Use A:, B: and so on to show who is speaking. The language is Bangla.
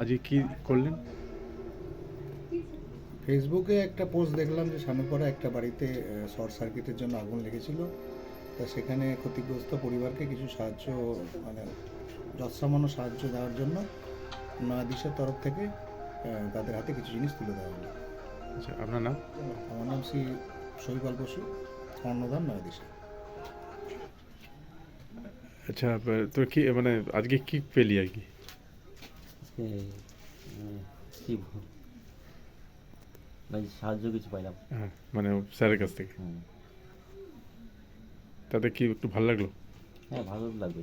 A: আজকে কি করলেন?
B: ফেসবুকে একটা পোস্ট দেখলাম যে সামনেপাড়া একটা বাড়িতে শর্ট সার্কিটের জন্য আগুন লেগেছিল। তা সেখানে ক্ষতিগ্রস্ত পরিবারকে কিছু সাহায্য মানে যৎসামান্য সাহায্য দেওয়ার জন্য নয়াদিসের তরফ থেকে তাদের হাতে কিছু জিনিস তুলে দেওয়া হলো।
A: আচ্ছা আপনার নাম?
B: আমার নাম শ্রী শৈপাল বসু। কর্ণধার নয়াদিশা
A: আচ্ছা তো কি মানে আজকে কি পেলি আর কি?
C: কি মানে সাহায্য কিছু পাইলাম।
A: হ্যাঁ মানে স্যারের কাছ থেকে।
C: হুম।
A: তাতে কি একটু ভালো লাগল?
C: হ্যাঁ ভালো লাগবে।